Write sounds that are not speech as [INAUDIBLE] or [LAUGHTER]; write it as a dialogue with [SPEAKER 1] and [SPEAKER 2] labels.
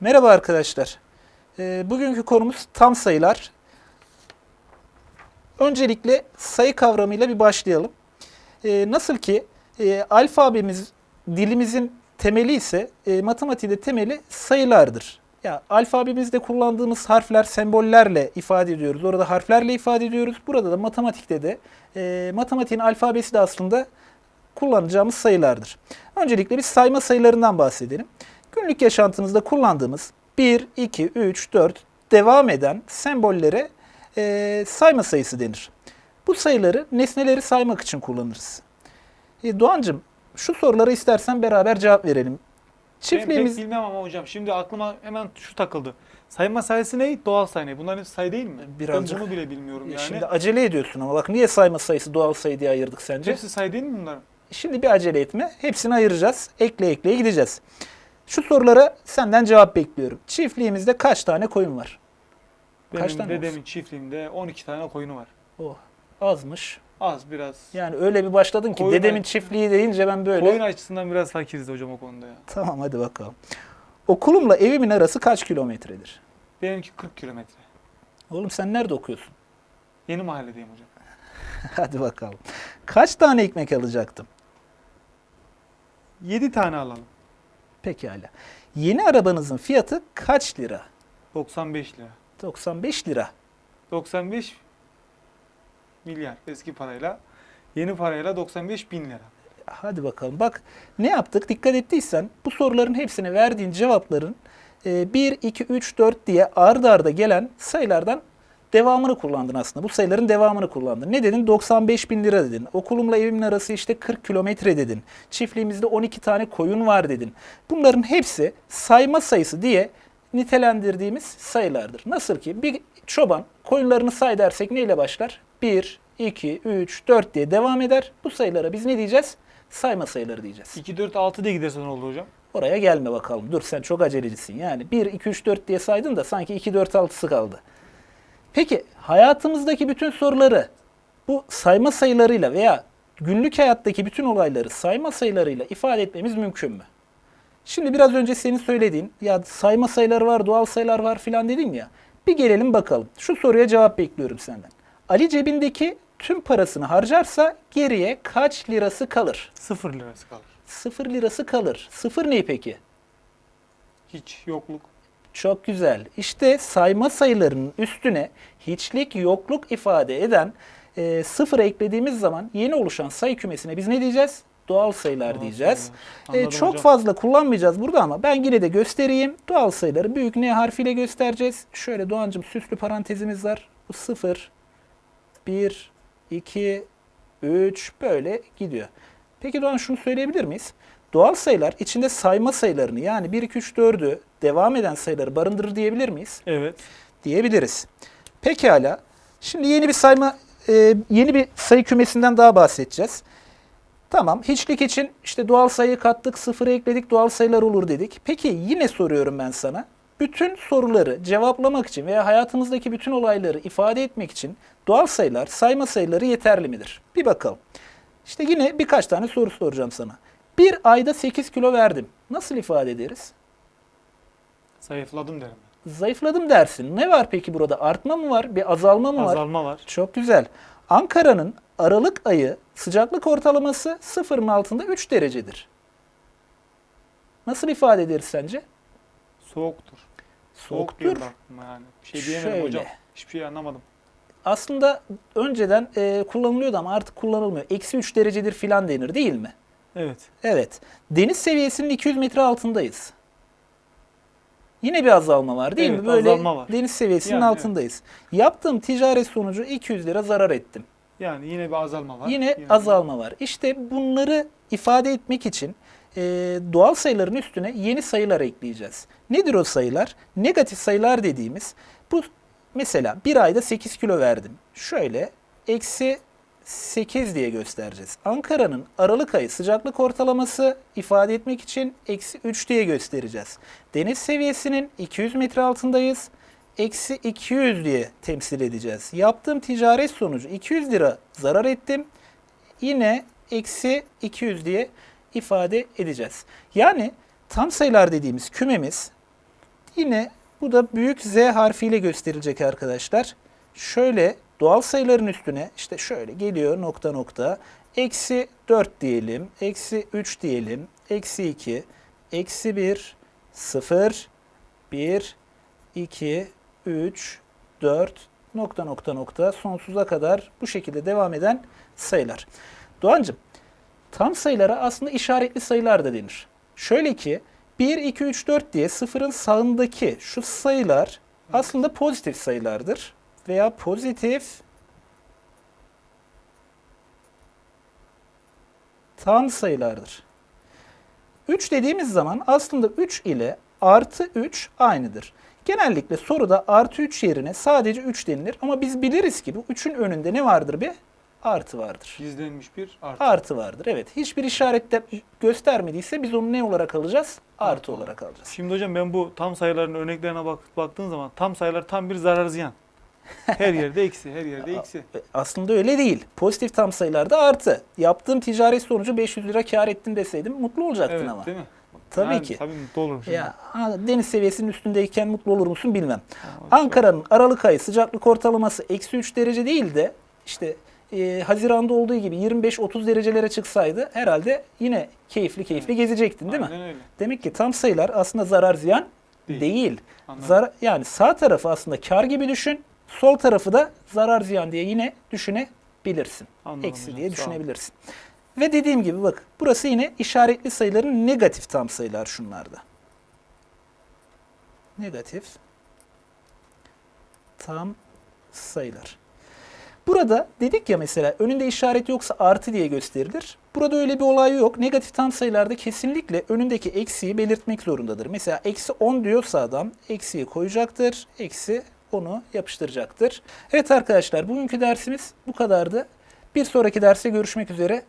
[SPEAKER 1] Merhaba arkadaşlar. Ee, bugünkü konumuz tam sayılar. Öncelikle sayı kavramıyla bir başlayalım. Ee, nasıl ki e, alfabemiz dilimizin temeli ise e, matematiğin temeli sayılardır. Ya alfabemizde kullandığımız harfler sembollerle ifade ediyoruz. Orada harflerle ifade ediyoruz. Burada da matematikte de e, matematiğin alfabesi de aslında kullanacağımız sayılardır. Öncelikle biz sayma sayılarından bahsedelim. Günlük yaşantımızda kullandığımız 1, 2, 3, 4 devam eden sembollere e, sayma sayısı denir. Bu sayıları nesneleri saymak için kullanırız. E, Doğancığım şu sorulara istersen beraber cevap verelim.
[SPEAKER 2] Ben
[SPEAKER 1] Çiftliğimiz
[SPEAKER 2] pek bilmem ama hocam. Şimdi aklıma hemen şu takıldı. Sayma sayısı ne? Doğal sayı ne? Bunların hepsi sayı değil mi?
[SPEAKER 1] Birazcık-
[SPEAKER 2] Ben bunu bile bilmiyorum yani.
[SPEAKER 1] şimdi acele ediyorsun ama bak niye sayma sayısı doğal sayı diye ayırdık sence?
[SPEAKER 2] Hepsi sayı değil mi bunlar?
[SPEAKER 1] Şimdi bir acele etme. Hepsini ayıracağız. Ekle ekleye gideceğiz. Şu sorulara senden cevap bekliyorum. Çiftliğimizde kaç tane koyun var?
[SPEAKER 2] Benim
[SPEAKER 1] Kaç tane
[SPEAKER 2] dedemin
[SPEAKER 1] olsun?
[SPEAKER 2] çiftliğimde 12 tane koyunu var.
[SPEAKER 1] Oh, azmış.
[SPEAKER 2] Az biraz.
[SPEAKER 1] Yani öyle bir başladın ki
[SPEAKER 2] Koyun-
[SPEAKER 1] dedemin çiftliği deyince ben böyle.
[SPEAKER 2] Koyun açısından biraz fakiriz hocam o konuda ya.
[SPEAKER 1] Tamam hadi bakalım. Okulumla evimin arası kaç kilometredir?
[SPEAKER 2] Benimki 40 kilometre.
[SPEAKER 1] Oğlum sen nerede okuyorsun?
[SPEAKER 2] Yeni mahalledeyim hocam. [LAUGHS]
[SPEAKER 1] hadi bakalım. Kaç tane ekmek alacaktım?
[SPEAKER 2] 7 tane alalım.
[SPEAKER 1] Pekala. Yeni arabanızın fiyatı kaç lira?
[SPEAKER 2] 95 lira.
[SPEAKER 1] 95 lira.
[SPEAKER 2] 95 milyar eski parayla. Yeni parayla 95 bin lira.
[SPEAKER 1] Hadi bakalım. Bak ne yaptık? Dikkat ettiysen bu soruların hepsine verdiğin cevapların e, 1, 2, 3, 4 diye ardı arda gelen sayılardan devamını kullandın aslında. Bu sayıların devamını kullandın. Ne dedin? 95 bin lira dedin. Okulumla evimin arası işte 40 kilometre dedin. Çiftliğimizde 12 tane koyun var dedin. Bunların hepsi sayma sayısı diye nitelendirdiğimiz sayılardır. Nasıl ki bir çoban koyunlarını say dersek neyle başlar? 1, 2, 3, 4 diye devam eder. Bu sayılara biz ne diyeceğiz? Sayma sayıları diyeceğiz.
[SPEAKER 2] 2, 4, 6 diye giderse ne olur hocam?
[SPEAKER 1] Oraya gelme bakalım. Dur sen çok acelecisin. Yani 1, 2, 3, 4 diye saydın da sanki 2, 4, 6'sı kaldı. Peki hayatımızdaki bütün soruları bu sayma sayılarıyla veya günlük hayattaki bütün olayları sayma sayılarıyla ifade etmemiz mümkün mü? Şimdi biraz önce senin söylediğin ya sayma sayıları var, doğal sayılar var filan dedin ya. Bir gelelim bakalım. Şu soruya cevap bekliyorum senden. Ali cebindeki tüm parasını harcarsa geriye kaç lirası kalır?
[SPEAKER 2] 0 lirası kalır.
[SPEAKER 1] Sıfır lirası kalır. Sıfır ne peki?
[SPEAKER 2] Hiç yokluk.
[SPEAKER 1] Çok güzel. İşte sayma sayılarının üstüne hiçlik, yokluk ifade eden e, sıfır eklediğimiz zaman yeni oluşan sayı kümesine biz ne diyeceğiz? Doğal sayılar
[SPEAKER 2] Doğal
[SPEAKER 1] diyeceğiz.
[SPEAKER 2] sayılar.
[SPEAKER 1] E, çok
[SPEAKER 2] hocam.
[SPEAKER 1] fazla kullanmayacağız burada ama ben yine de göstereyim. Doğal sayıları büyük N harfiyle göstereceğiz. Şöyle Doğancığım süslü parantezimiz var. Bu 0, 1, 2, 3 böyle gidiyor. Peki Doğan şunu söyleyebilir miyiz? Doğal sayılar içinde sayma sayılarını yani 1, 2, 3, 4'ü devam eden sayıları barındırır diyebilir miyiz?
[SPEAKER 2] Evet.
[SPEAKER 1] diyebiliriz. Pekala. Şimdi yeni bir sayma, e, yeni bir sayı kümesinden daha bahsedeceğiz. Tamam. Hiçlik için işte doğal sayı kattık, sıfırı ekledik, doğal sayılar olur dedik. Peki yine soruyorum ben sana. Bütün soruları cevaplamak için veya hayatımızdaki bütün olayları ifade etmek için doğal sayılar, sayma sayıları yeterli midir? Bir bakalım. İşte yine birkaç tane soru soracağım sana. Bir ayda 8 kilo verdim. Nasıl ifade ederiz?
[SPEAKER 2] Zayıfladım derim.
[SPEAKER 1] Zayıfladım dersin. Ne var peki burada? Artma mı var? Bir azalma mı var?
[SPEAKER 2] Azalma var.
[SPEAKER 1] Çok güzel. Ankara'nın Aralık ayı sıcaklık ortalaması sıfırın altında 3 derecedir. Nasıl ifade ederiz sence?
[SPEAKER 2] Soğuktur. Soğuk
[SPEAKER 1] Soğuktur.
[SPEAKER 2] aklıma yani. Bir şey diyemedim
[SPEAKER 1] Şöyle.
[SPEAKER 2] hocam. Hiçbir şey anlamadım.
[SPEAKER 1] Aslında önceden e, kullanılıyordu ama artık kullanılmıyor. Eksi 3 derecedir filan denir değil mi?
[SPEAKER 2] Evet.
[SPEAKER 1] Evet. Deniz seviyesinin 200 metre altındayız. Yine bir azalma var değil
[SPEAKER 2] Evet,
[SPEAKER 1] mi? Böyle
[SPEAKER 2] azalma var.
[SPEAKER 1] deniz seviyesinin
[SPEAKER 2] Yani,
[SPEAKER 1] altındayız. Yaptığım ticaret sonucu 200 lira zarar ettim.
[SPEAKER 2] Yani yine bir azalma var.
[SPEAKER 1] Yine
[SPEAKER 2] Yani
[SPEAKER 1] azalma var. İşte bunları ifade etmek için e, doğal sayıların üstüne yeni sayılar ekleyeceğiz. Nedir o sayılar? Negatif sayılar dediğimiz bu mesela bir ayda 8 kilo verdim. Şöyle eksi 8 diye göstereceğiz. Ankara'nın Aralık ayı sıcaklık ortalaması ifade etmek için eksi 3 diye göstereceğiz. Deniz seviyesinin 200 metre altındayız. Eksi 200 diye temsil edeceğiz. Yaptığım ticaret sonucu 200 lira zarar ettim. Yine eksi 200 diye ifade edeceğiz. Yani tam sayılar dediğimiz kümemiz Yine bu da büyük Z harfiyle gösterilecek arkadaşlar. Şöyle doğal sayıların üstüne işte şöyle geliyor nokta nokta. Eksi 4 diyelim. Eksi 3 diyelim. Eksi 2. Eksi 1. 0. 1. 2. 3. 4. Nokta nokta nokta sonsuza kadar bu şekilde devam eden sayılar. Doğancığım tam sayılara aslında işaretli sayılar da denir. Şöyle ki 1, 2, 3, 4 diye sıfırın sağındaki şu sayılar aslında pozitif sayılardır. Veya pozitif tam sayılardır. 3 dediğimiz zaman aslında 3 ile artı 3 aynıdır. Genellikle soruda artı 3 yerine sadece 3 denilir ama biz biliriz ki bu 3'ün önünde ne vardır bir? Artı vardır.
[SPEAKER 2] Gizlenmiş bir artı.
[SPEAKER 1] Artı vardır. Evet. Hiçbir işarette göstermediyse biz onu ne olarak alacağız? Artı olarak alacağız.
[SPEAKER 2] Şimdi hocam ben bu tam sayıların örneklerine bak, baktığın zaman tam sayılar tam bir zarar ziyan. Her yerde eksi, her yerde eksi.
[SPEAKER 1] E, Aslında öyle değil. Pozitif tam sayılarda artı. Yaptığım ticaret sonucu 500 lira kar ettim deseydim mutlu olacaktın
[SPEAKER 2] Evet,
[SPEAKER 1] ama.
[SPEAKER 2] değil mi?
[SPEAKER 1] Tabii
[SPEAKER 2] Yani
[SPEAKER 1] ki.
[SPEAKER 2] Tabii mutlu olurum şimdi.
[SPEAKER 1] Ya deniz seviyesinin üstündeyken mutlu olur musun bilmem. Ankara'nın Aralık ayı sıcaklık ortalaması eksi 3 derece değil de işte e, Haziran'da olduğu gibi 25-30 derecelere çıksaydı herhalde yine keyifli keyifli gezecektin değil mi?
[SPEAKER 2] Aynen öyle.
[SPEAKER 1] Demek ki tam sayılar aslında zarar ziyan
[SPEAKER 2] Değil.
[SPEAKER 1] değil.
[SPEAKER 2] Anladım.
[SPEAKER 1] Zar yani sağ tarafı aslında kar gibi düşün. Sol tarafı da zarar ziyan diye yine düşünebilirsin.
[SPEAKER 2] Anladım
[SPEAKER 1] Eksi
[SPEAKER 2] hocam,
[SPEAKER 1] diye düşünebilirsin. Ve dediğim gibi bak burası yine işaretli sayıların negatif tam sayılar şunlarda. Negatif tam sayılar. Burada dedik ya mesela önünde işaret yoksa artı diye gösterilir. Burada öyle bir olay yok. Negatif tam sayılarda kesinlikle önündeki eksiği belirtmek zorundadır. Mesela eksi 10 diyorsa adam eksiği koyacaktır. Eksi 10'u yapıştıracaktır. Evet arkadaşlar bugünkü dersimiz bu kadardı. Bir sonraki derste görüşmek üzere.